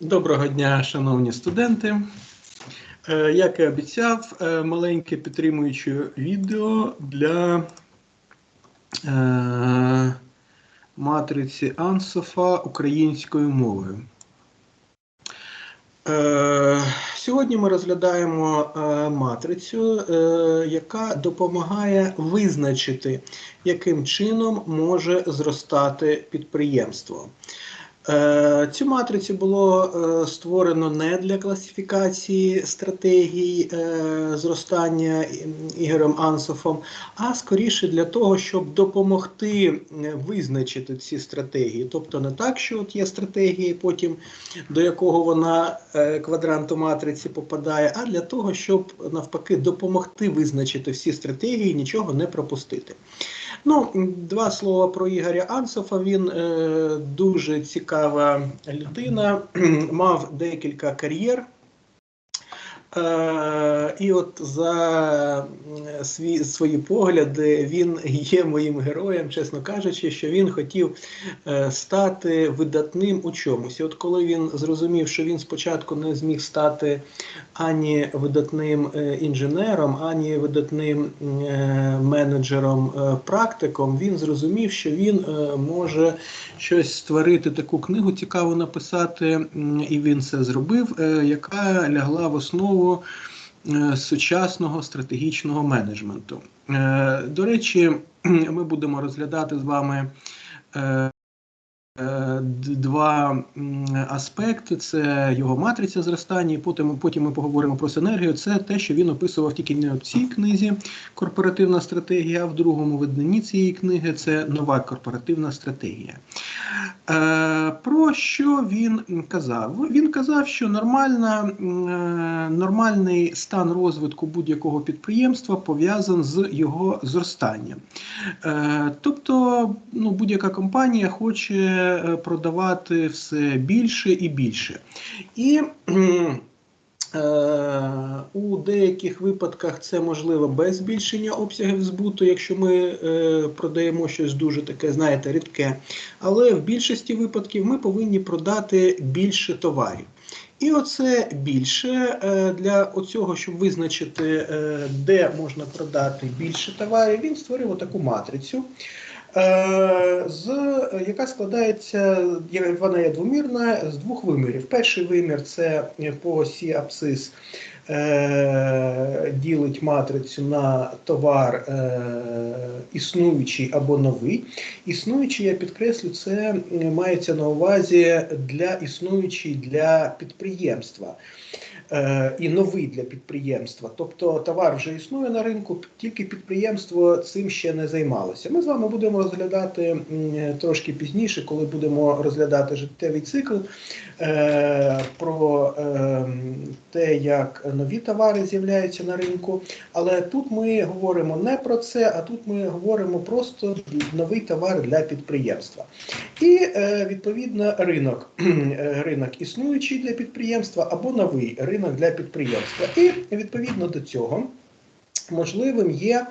Доброго дня, шановні студенти. Е, Як і обіцяв, е, маленьке підтримуюче відео для е, матриці Ансофа українською мовою. Сьогодні ми розглядаємо матрицю, яка допомагає визначити, яким чином може зростати підприємство. Е, Цю матрицю було е, створено не для класифікації стратегій е, зростання Ігорем Ансофом, а скоріше для того, щоб допомогти визначити ці стратегії. Тобто не так, що от є стратегії, потім до якого вона квадранту матриці попадає, а для того, щоб навпаки допомогти визначити всі стратегії, нічого не пропустити. Ну, два слова про Ігоря Ансофа. Він е, дуже цікава людина, мав декілька кар'єр. Е, і от за м, свій, свої погляди він є моїм героєм, чесно кажучи, що він хотів е, стати видатним у чомусь. І от коли він зрозумів, що він спочатку не зміг стати ані видатним е, інженером, ані видатним е, менеджером, е, практиком, він зрозумів, що він е, може щось створити, таку книгу цікаво написати, і він це зробив, е, яка лягла в основу е, сучасного стратегічного менеджменту. Е, До речі, ми будемо розглядати з вами. Е, Два аспекти: це його матриця зростання, і потім, потім ми поговоримо про синергію. Це те, що він описував тільки не в цій книзі корпоративна стратегія, а в другому виданні цієї книги це нова корпоративна стратегія. Е, Про що він казав? Він казав, що нормальна, е, нормальний стан розвитку будь-якого підприємства пов'язаний з його зростанням. Тобто, ну, будь-яка компанія хоче е, продавати все більше і більше. І Е, У деяких випадках це можливо без збільшення обсягів збуту, якщо ми е, продаємо щось дуже таке, знаєте, рідке. Але в більшості випадків ми повинні продати більше товарів. І оце більше для оцього, щоб визначити, де можна продати більше товарів, він створив таку матрицю. Е, з, яка складається, вона є двомірна з двох вимірів. Перший вимір це по осі абсцис е, ділить матрицю на товар е, існуючий або новий. Існуючий, я підкреслю, це мається на увазі для існуючий для підприємства. Е, і новий для підприємства. Тобто товар вже існує на ринку, тільки підприємство цим ще не займалося. Ми з вами будемо розглядати трошки пізніше, коли будемо розглядати життєвий цикл е, про е, те, як нові товари з'являються на ринку. Але тут ми говоримо не про це, а тут ми говоримо просто новий товар для підприємства. І відповідно ринок, ринок існуючий для підприємства або новий ринок для підприємства. І відповідно до цього можливим є.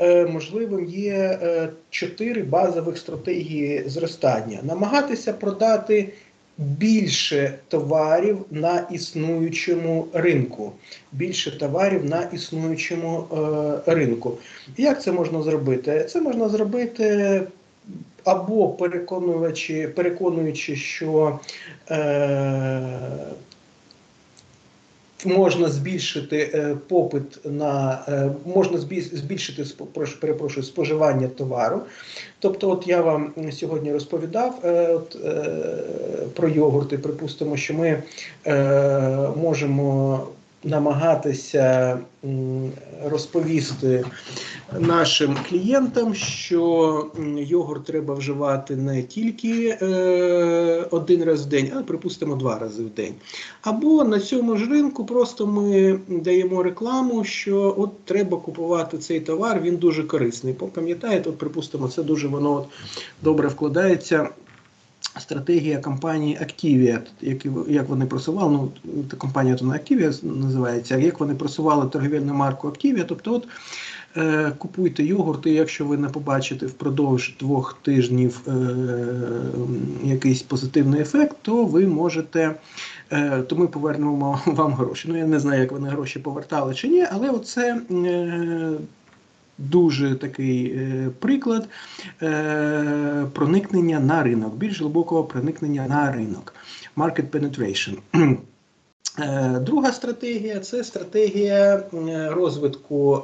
е, Можливим є е, чотири базових стратегії зростання: намагатися продати більше товарів на існуючому ринку, більше товарів на існуючому е, ринку. Як це можна зробити? Це можна зробити або переконуючи, переконуючи, що е, можна збільшити е, попит на е, можна збільшити перепрошую, споживання товару. Тобто, от я вам сьогодні розповідав е, от, про йогурти. Припустимо, що ми можемо намагатися розповісти нашим клієнтам, що йогурт треба вживати не тільки е, один раз в день, а припустимо два рази в день. Або на цьому ж ринку просто ми даємо рекламу, що от треба купувати цей товар, він дуже корисний. Пам'ятаєте, от припустимо, це дуже воно от добре вкладається. Стратегія компанії Activia, як, як вони просували, ну компанія то не Activia називається, як вони просували торговельну марку Activia, тобто от е, купуйте йогурти, якщо ви не побачите впродовж двох тижнів е, якийсь позитивний ефект, то ви можете. Е, то ми повернемо вам гроші. Ну я не знаю, як вони гроші повертали чи ні, але оце е, дуже такий е, приклад е, проникнення на ринок, більш глибокого проникнення на ринок. Market penetration. Е, Друга стратегія це стратегія розвитку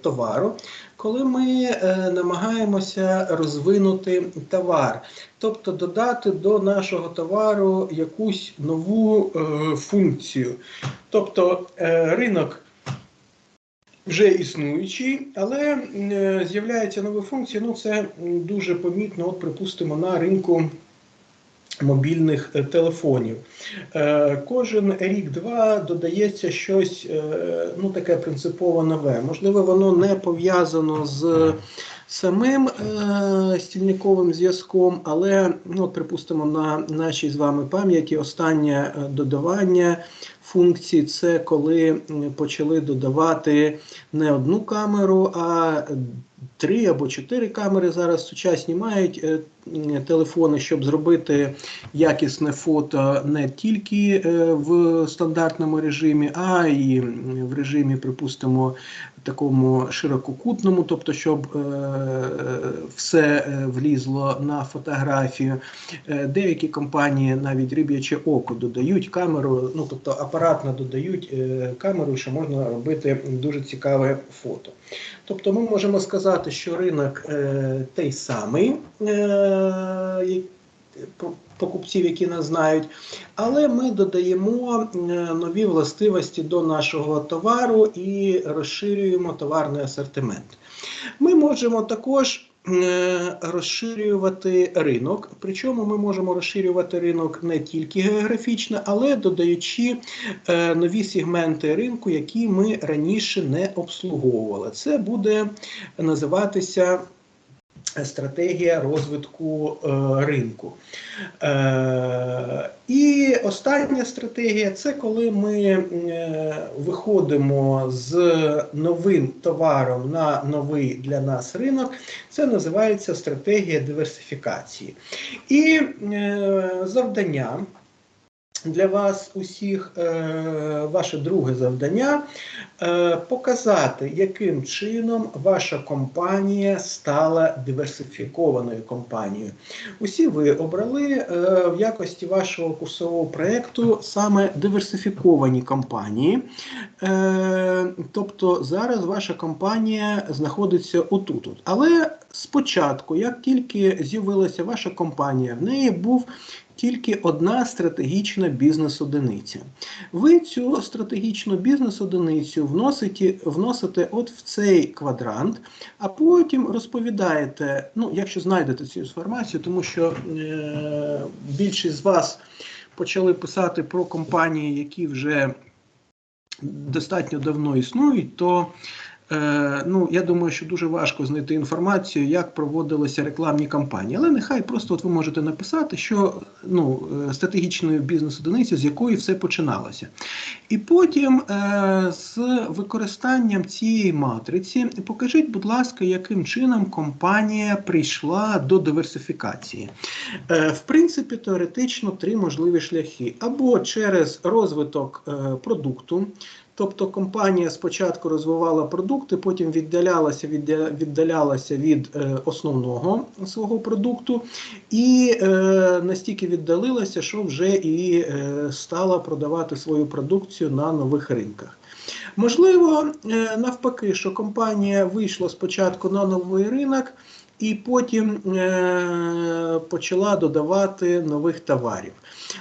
товару, коли ми намагаємося розвинути товар, тобто додати до нашого товару якусь нову функцію. Тобто ринок вже існуючий, але е, з'являються нові функції. Ну, це дуже помітно, от, припустимо, на ринку мобільних е, телефонів. Е, Кожен рік-два додається щось ну, таке принципово нове. Можливо, воно не пов'язано з самим стільниковим зв'язком, але, ну, припустимо, на нашій з вами пам'яті останнє додавання функцій це коли почали додавати не одну камеру, а три або чотири камери зараз сучасні мають е, телефони, щоб зробити якісне фото не тільки е, в стандартному режимі, а й в режимі, припустимо, такому ширококутному, тобто, щоб е, все е, влізло на фотографію. Е, Деякі компанії навіть риб'яче око додають камеру, ну тобто апаратно додають е, камеру, що можна робити дуже цікаве фото. Тобто ми можемо сказати, що ринок е, той самий. Е, покупців, які нас знають, але ми додаємо е, нові властивості до нашого товару і розширюємо товарний асортимент. Ми можемо також е, розширювати ринок, причому ми можемо розширювати ринок не тільки географічно, але додаючи е, нові сегменти ринку, які ми раніше не обслуговували. Це буде називатися стратегія розвитку е, ринку. Е, і остання стратегія це коли ми е, виходимо з новим товаром на новий для нас ринок. Це називається стратегія диверсифікації. І е, завдання. Для вас усіх е, ваше друге завдання е, показати, яким чином ваша компанія стала диверсифікованою компанією. Усі ви обрали е, в якості вашого курсового проєкту саме диверсифіковані компанії. Тобто зараз ваша компанія знаходиться отут. -от. Але спочатку, як тільки з'явилася ваша компанія, в неї був тільки одна стратегічна бізнес-одиниця. Ви цю стратегічну бізнес-одиницю вносите, вносите от в цей квадрант, а потім розповідаєте, ну, якщо знайдете цю інформацію, тому що е, більшість з вас почали писати про компанії, які вже достатньо давно існують, то ну, я думаю, що дуже важко знайти інформацію, як проводилися рекламні кампанії. Але нехай просто от ви можете написати, що ну, е, стратегічною бізнес-одиницею, з якої все починалося. І потім е, з використанням цієї матриці покажіть, будь ласка, яким чином компанія прийшла до диверсифікації. Е, в принципі, теоретично три можливі шляхи: або через розвиток е, продукту. Тобто компанія спочатку розвивала продукти, потім віддалялася віддалялася від е, основного свого продукту і е, настільки віддалилася, що вже і е, стала продавати свою продукцію на нових ринках. Можливо, е, навпаки, що компанія вийшла спочатку на новий ринок і потім е, почала додавати нових товарів.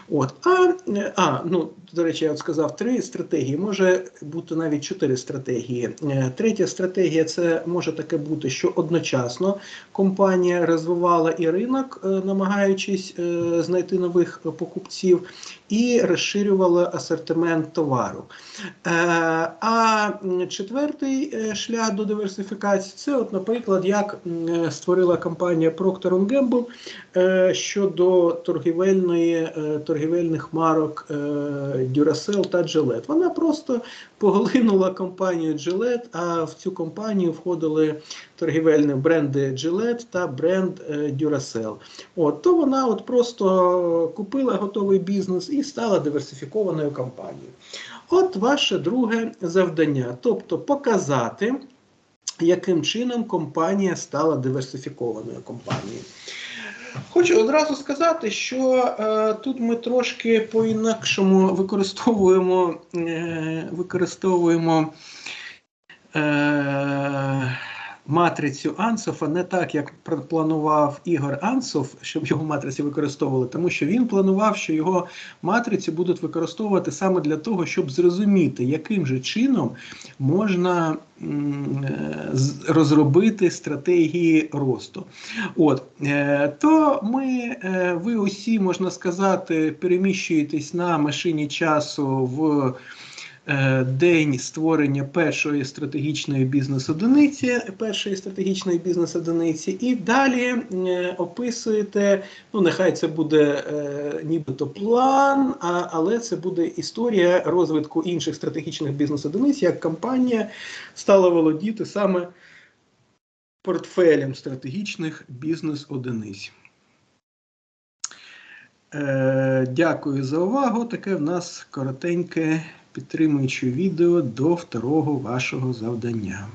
От. А, е, а, ну, до речі, я от сказав три стратегії, може бути навіть чотири стратегії. Е, Третя стратегія це може таке бути, що одночасно компанія розвивала і ринок, е, намагаючись е, знайти нових покупців, і розширювала асортимент товару. А четвертий шлях до диверсифікації це, от, наприклад, як створила компанія Procter Gamble щодо торгівельної, торгівельних марок, Duracell та Gillette. Вона просто поглинула компанію Gillette, а в цю компанію входили торгівельні бренди Gillette та бренд е, Duracell. От, то вона от просто купила готовий бізнес і стала диверсифікованою компанією. От ваше друге завдання, тобто показати, яким чином компанія стала диверсифікованою компанією. Хочу одразу сказати, що е, тут ми трошки по-інакшому використовуємо, е, використовуємо е, матрицю Ансофа не так, як планував Ігор Ансов, щоб його матриці використовували, тому що він планував, що його матрицю будуть використовувати саме для того, щоб зрозуміти, яким же чином можна е, розробити стратегії росту. От е, то ми, е, ви усі можна сказати, переміщуєтесь на машині часу в день створення першої стратегічної бізнес-одиниці, першої стратегічної бізнес-одиниці, і далі е, описуєте. Ну, нехай це буде е, нібито план, а, але це буде історія розвитку інших стратегічних бізнес-одиниць, як компанія стала володіти саме портфелем стратегічних бізнес-одиниць. Е, дякую за увагу. Таке в нас коротеньке підтримуюче відео до второго вашого завдання.